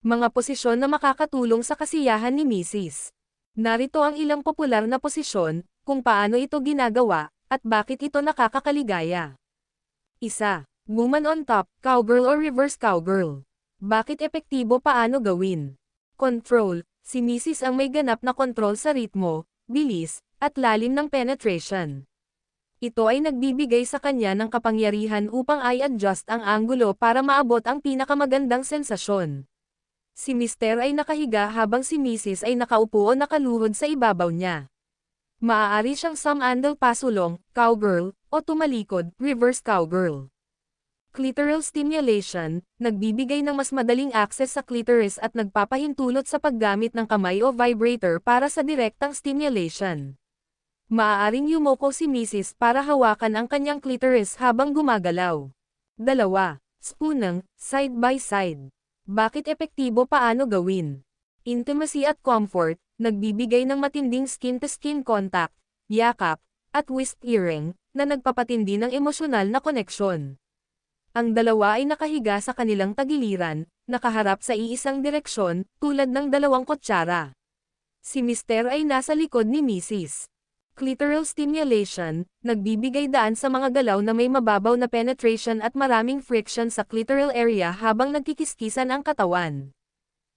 Mga posisyon na makakatulong sa kasiyahan ni Mrs. Narito ang ilang popular na posisyon, kung paano ito ginagawa, at bakit ito nakakakaligaya. Isa. Woman on top, cowgirl or reverse cowgirl. Bakit epektibo paano gawin? Control. Si Mrs. ang may ganap na kontrol sa ritmo, bilis, at lalim ng penetration. Ito ay nagbibigay sa kanya ng kapangyarihan upang i-adjust ang anggulo para maabot ang pinakamagandang sensasyon. Si Mister ay nakahiga habang si Mrs. ay nakaupo o nakaluhod sa ibabaw niya. Maaari siyang samandal pasulong, cowgirl, o tumalikod, reverse cowgirl. Clitoral stimulation, nagbibigay ng mas madaling access sa clitoris at nagpapahintulot sa paggamit ng kamay o vibrator para sa direktang stimulation. Maaaring yumoko si Mrs. para hawakan ang kanyang clitoris habang gumagalaw. Dalawa. Spoonang, side by side. Bakit epektibo paano gawin? Intimacy at comfort, nagbibigay ng matinding skin-to-skin contact, yakap, at whispering, na nagpapatindi ng emosyonal na koneksyon. Ang dalawa ay nakahiga sa kanilang tagiliran, nakaharap sa iisang direksyon, tulad ng dalawang kutsara. Si Mister ay nasa likod ni Mrs. Clitoral stimulation, nagbibigay daan sa mga galaw na may mababaw na penetration at maraming friction sa clitoral area habang nagkikiskisan ang katawan.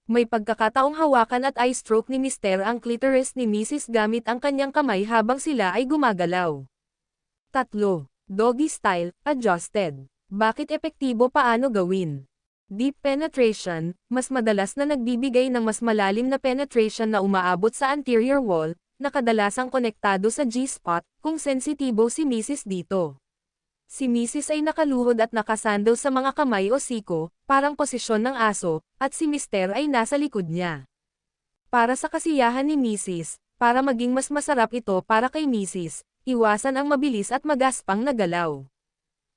May pagkakataong hawakan at eye stroke ni Mister ang clitoris ni Mrs. gamit ang kanyang kamay habang sila ay gumagalaw. Tatlo. Doggy style, adjusted. Bakit epektibo paano gawin? Deep penetration, mas madalas na nagbibigay ng mas malalim na penetration na umaabot sa anterior wall, na kadalasang konektado sa G-spot, kung sensitibo si Mrs. dito. Si Mrs. ay nakaluhod at nakasandal sa mga kamay o siko, parang posisyon ng aso, at si Mr. ay nasa likod niya. Para sa kasiyahan ni Mrs., para maging mas masarap ito para kay Mrs., iwasan ang mabilis at magaspang na galaw.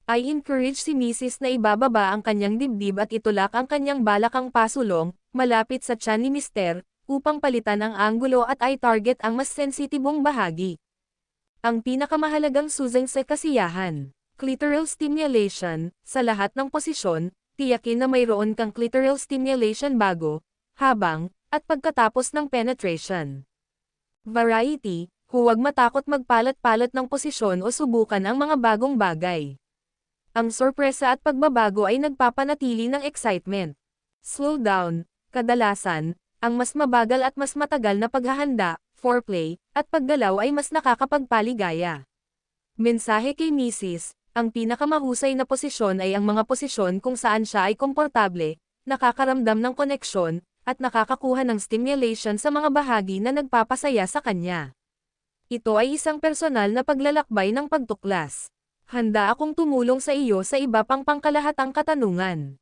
I encourage si Mrs. na ibababa ang kanyang dibdib at itulak ang kanyang balakang pasulong, malapit sa tiyan ni Mr., upang palitan ang anggulo at i-target ang mas sensitibong bahagi. Ang pinakamahalagang suseng sa kasiyahan, clitoral stimulation, sa lahat ng posisyon, tiyakin na mayroon kang clitoral stimulation bago, habang, at pagkatapos ng penetration. Variety, huwag matakot magpalat-palat ng posisyon o subukan ang mga bagong bagay. Ang sorpresa at pagbabago ay nagpapanatili ng excitement. Slow down, kadalasan, ang mas mabagal at mas matagal na paghahanda, foreplay, at paggalaw ay mas nakakapagpaligaya. Mensahe kay Mrs. Ang pinakamahusay na posisyon ay ang mga posisyon kung saan siya ay komportable, nakakaramdam ng koneksyon, at nakakakuha ng stimulation sa mga bahagi na nagpapasaya sa kanya. Ito ay isang personal na paglalakbay ng pagtuklas. Handa akong tumulong sa iyo sa iba pang pangkalahatang katanungan.